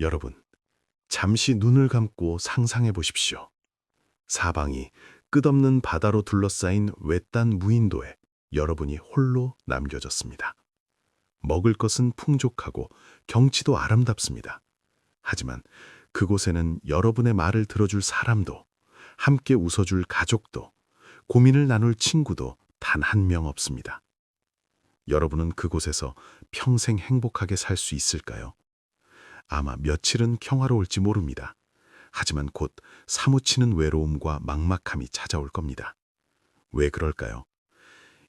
여러분, 잠시 눈을 감고 상상해 보십시오. 사방이 끝없는 바다로 둘러싸인 외딴 무인도에 여러분이 홀로 남겨졌습니다. 먹을 것은 풍족하고 경치도 아름답습니다. 하지만 그곳에는 여러분의 말을 들어줄 사람도, 함께 웃어줄 가족도, 고민을 나눌 친구도 단 한 명 없습니다. 여러분은 그곳에서 평생 행복하게 살 수 있을까요? 아마 며칠은 평화로울지 모릅니다. 하지만 곧 사무치는 외로움과 막막함이 찾아올 겁니다. 왜 그럴까요?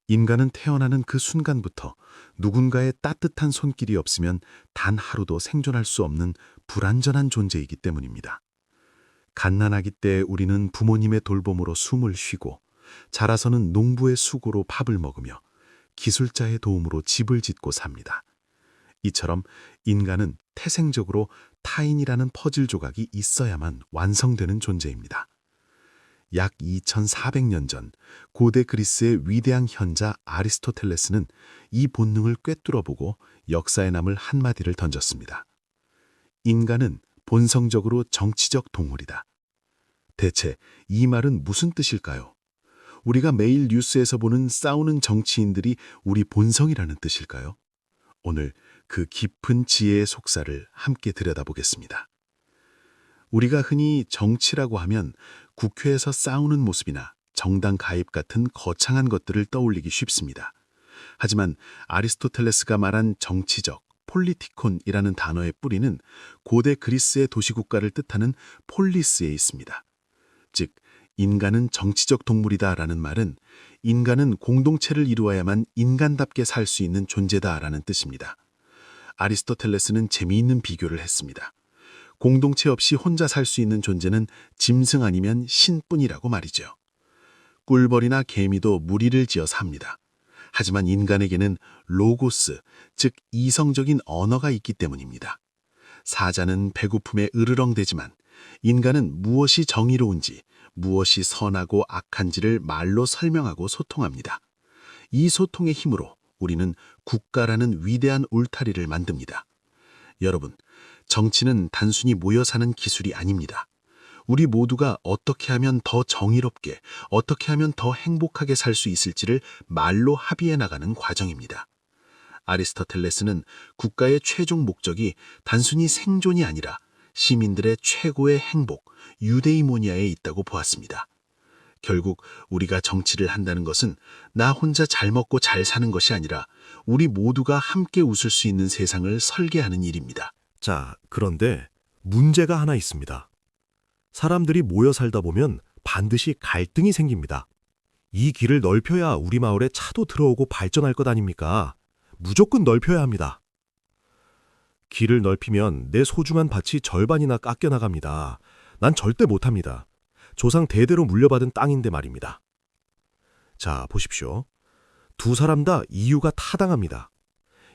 인간은 태어나는 그 순간부터 누군가의 따뜻한 손길이 없으면 단 하루도 생존할 수 없는 불완전한 존재이기 때문입니다. 갓난아기 때 우리는 부모님의 돌봄으로 숨을 쉬고 자라서는 농부의 수고로 밥을 먹으며 기술자의 도움으로 집을 짓고 삽니다. 이처럼 인간은 태생적으로 타인이라는 퍼즐 조각이 있어야만 완성되는 존재입니다. 약 2400년 전 고대 그리스의 위대한 현자 아리스토텔레스는 이 본능을 꿰뚫어보고 역사에 남을 한마디를 던졌습니다. 인간은 본성적으로 정치적 동물이다. 대체 이 말은 무슨 뜻일까요? 우리가 매일 뉴스에서 보는 싸우는 정치인들이 우리 본성이라는 뜻일까요? 오늘 그 깊은 지혜의 속사를 함께 들여다보겠습니다. 우리가 흔히 정치라고 하면 국회에서 싸우는 모습이나 정당 가입 같은 거창한 것들을 떠올리기 쉽습니다. 하지만 아리스토텔레스가 말한 정치적, 폴리티콘이라는 단어의 뿌리는 고대 그리스의 도시국가를 뜻하는 폴리스에 있습니다. 즉, 인간은 정치적 동물이다 라는 말은 인간은 공동체를 이루어야만 인간답게 살 수 있는 존재다 라는 뜻입니다. 아리스토텔레스는 재미있는 비교를 했습니다. 공동체 없이 혼자 살 수 있는 존재는 짐승 아니면 신뿐이라고 말이죠. 꿀벌이나 개미도 무리를 지어 삽니다. 하지만 인간에게는 로고스, 즉 이성적인 언어가 있기 때문입니다. 사자는 배고픔에 으르렁대지만 인간은 무엇이 정의로운지, 무엇이 선하고 악한지를 말로 설명하고 소통합니다. 이 소통의 힘으로 우리는 국가라는 위대한 울타리를 만듭니다. 여러분, 정치는 단순히 모여 사는 기술이 아닙니다. 우리 모두가 어떻게 하면 더 정의롭게, 어떻게 하면 더 행복하게 살 수 있을지를 말로 합의해 나가는 과정입니다. 아리스토텔레스는 국가의 최종 목적이 단순히 생존이 아니라 시민들의 최고의 행복, 유데이모니아에 있다고 보았습니다. 결국 우리가 정치를 한다는 것은 나 혼자 잘 먹고 잘 사는 것이 아니라 우리 모두가 함께 웃을 수 있는 세상을 설계하는 일입니다. 자, 그런데 문제가 하나 있습니다. 사람들이 모여 살다 보면 반드시 갈등이 생깁니다. 이 길을 넓혀야 우리 마을에 차도 들어오고 발전할 것 아닙니까? 무조건 넓혀야 합니다. 길을 넓히면 내 소중한 밭이 절반이나 깎여 나갑니다. 난 절대 못합니다. 조상 대대로 물려받은 땅인데 말입니다. 자, 보십시오. 두 사람 다 이유가 타당합니다.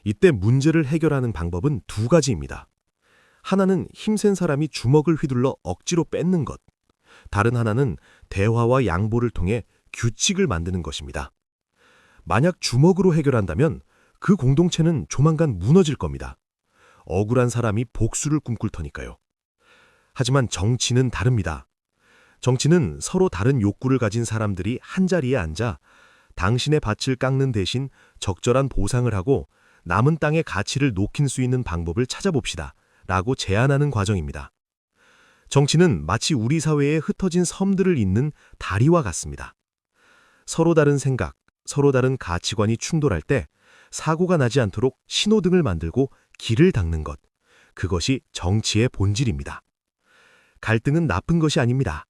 이때 문제를 해결하는 방법은 두 가지입니다. 하나는 힘센 사람이 주먹을 휘둘러 억지로 뺏는 것. 다른 하나는 대화와 양보를 통해 규칙을 만드는 것입니다. 만약 주먹으로 해결한다면 그 공동체는 조만간 무너질 겁니다. 억울한 사람이 복수를 꿈꿀 터니까요. 하지만 정치는 다릅니다. 정치는 서로 다른 욕구를 가진 사람들이 한자리에 앉아 당신의 밭을 깎는 대신 적절한 보상을 하고 남은 땅의 가치를 높일 수 있는 방법을 찾아봅시다. 라고 제안하는 과정입니다. 정치는 마치 우리 사회에 흩어진 섬들을 잇는 다리와 같습니다. 서로 다른 생각, 서로 다른 가치관이 충돌할 때 사고가 나지 않도록 신호등을 만들고 길을 닦는 것. 그것이 정치의 본질입니다. 갈등은 나쁜 것이 아닙니다.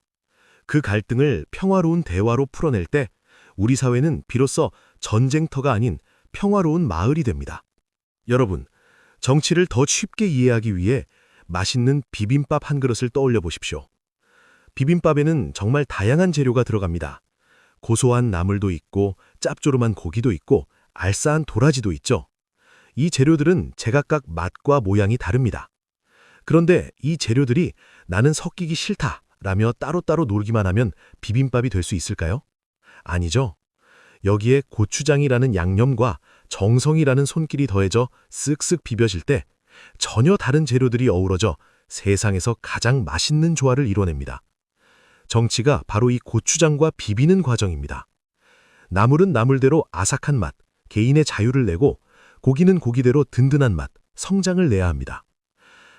그 갈등을 평화로운 대화로 풀어낼 때 우리 사회는 비로소 전쟁터가 아닌 평화로운 마을이 됩니다. 여러분, 정치를 더 쉽게 이해하기 위해 맛있는 비빔밥 한 그릇을 떠올려 보십시오. 비빔밥에는 정말 다양한 재료가 들어갑니다. 고소한 나물도 있고 짭조름한 고기도 있고 알싸한 도라지도 있죠. 이 재료들은 제각각 맛과 모양이 다릅니다. 그런데 이 재료들이 나는 섞이기 싫다 라며 따로따로 놀기만 하면 비빔밥이 될 수 있을까요? 아니죠. 여기에 고추장이라는 양념과 정성이라는 손길이 더해져 쓱쓱 비벼질 때 전혀 다른 재료들이 어우러져 세상에서 가장 맛있는 조화를 이뤄냅니다. 정치가 바로 이 고추장과 비비는 과정입니다. 나물은 나물대로 아삭한 맛, 개인의 자유를 내고 고기는 고기대로 든든한 맛, 성장을 내야 합니다.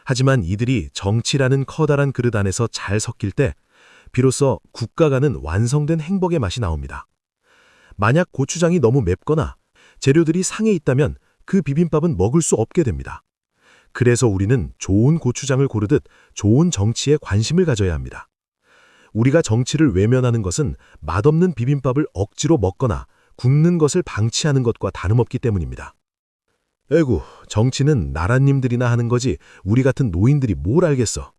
하지만 이들이 정치라는 커다란 그릇 안에서 잘 섞일 때 비로소 국가가는 완성된 행복의 맛이 나옵니다. 만약 고추장이 너무 맵거나 재료들이 상해 있다면 그 비빔밥은 먹을 수 없게 됩니다. 그래서 우리는 좋은 고추장을 고르듯 좋은 정치에 관심을 가져야 합니다. 우리가 정치를 외면하는 것은 맛없는 비빔밥을 억지로 먹거나 굽는 것을 방치하는 것과 다름없기 때문입니다. 에구, 정치는 나라님들이나 하는 거지 우리 같은 노인들이 뭘 알겠어.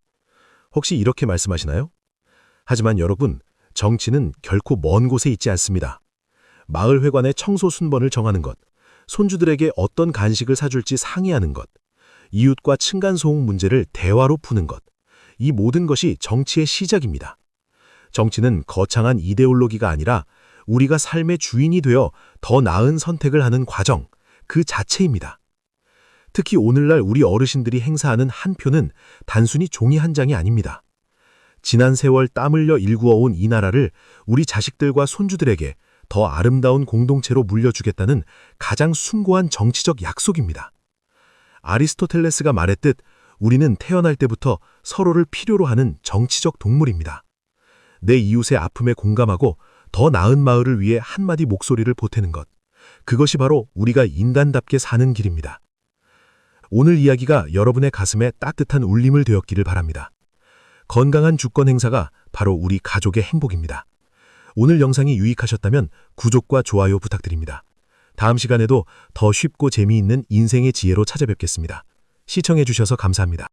혹시 이렇게 말씀하시나요? 하지만 여러분, 정치는 결코 먼 곳에 있지 않습니다. 마을 회관의 청소 순번을 정하는 것, 손주들에게 어떤 간식을 사줄지 상의하는 것, 이웃과 층간소음 문제를 대화로 푸는 것, 이 모든 것이 정치의 시작입니다. 정치는 거창한 이데올로기가 아니라 우리가 삶의 주인이 되어 더 나은 선택을 하는 과정, 그 자체입니다. 특히 오늘날 우리 어르신들이 행사하는 한 표는 단순히 종이 한 장이 아닙니다. 지난 세월 땀 흘려 일구어온 이 나라를 우리 자식들과 손주들에게 더 아름다운 공동체로 물려주겠다는 가장 숭고한 정치적 약속입니다. 아리스토텔레스가 말했듯 우리는 태어날 때부터 서로를 필요로 하는 정치적 동물입니다. 내 이웃의 아픔에 공감하고 더 나은 마을을 위해 한마디 목소리를 보태는 것. 그것이 바로 우리가 인간답게 사는 길입니다. 오늘 이야기가 여러분의 가슴에 따뜻한 울림을 되었기를 바랍니다. 건강한 주권 행사가 바로 우리 가족의 행복입니다. 오늘 영상이 유익하셨다면 구독과 좋아요 부탁드립니다. 다음 시간에도 더 쉽고 재미있는 인생의 지혜로 찾아뵙겠습니다. 시청해주셔서 감사합니다.